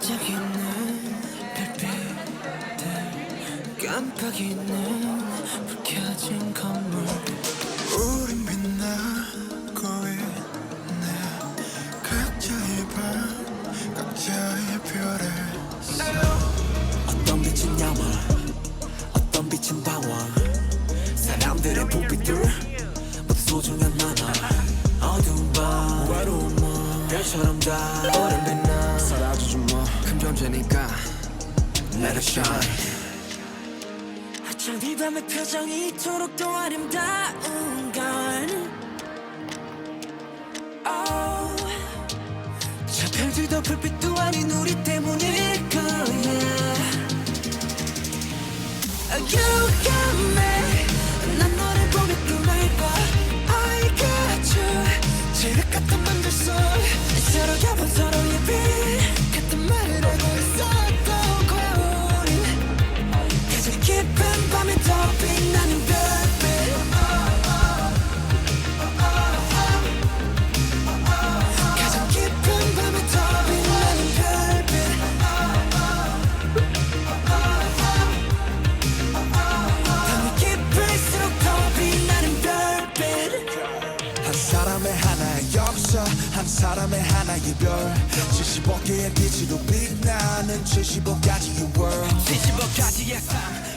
반짝이는 별빛들 깜빡이는 불 켜진 건물 우린 빛나고 있네 각자의 밤 각자의 별에 어떤 빛은 야망 어떤 빛은 방황 사람들의 부빛들 모두 소중한 나나 어두운 밤 외로운 밤 별처럼 다 어른 빛나 사라지지 마 존재니까 Let it shine. 하찮은 이 밤의 표정이 이토록 더 아름다운 건. Oh. 저 별들도 불빛도 아닌 우리 때문일 거야. You got me 한 사람의 하나의 별. 75개의 빛으로 빛나는 75가지의 world. 75가지의 삶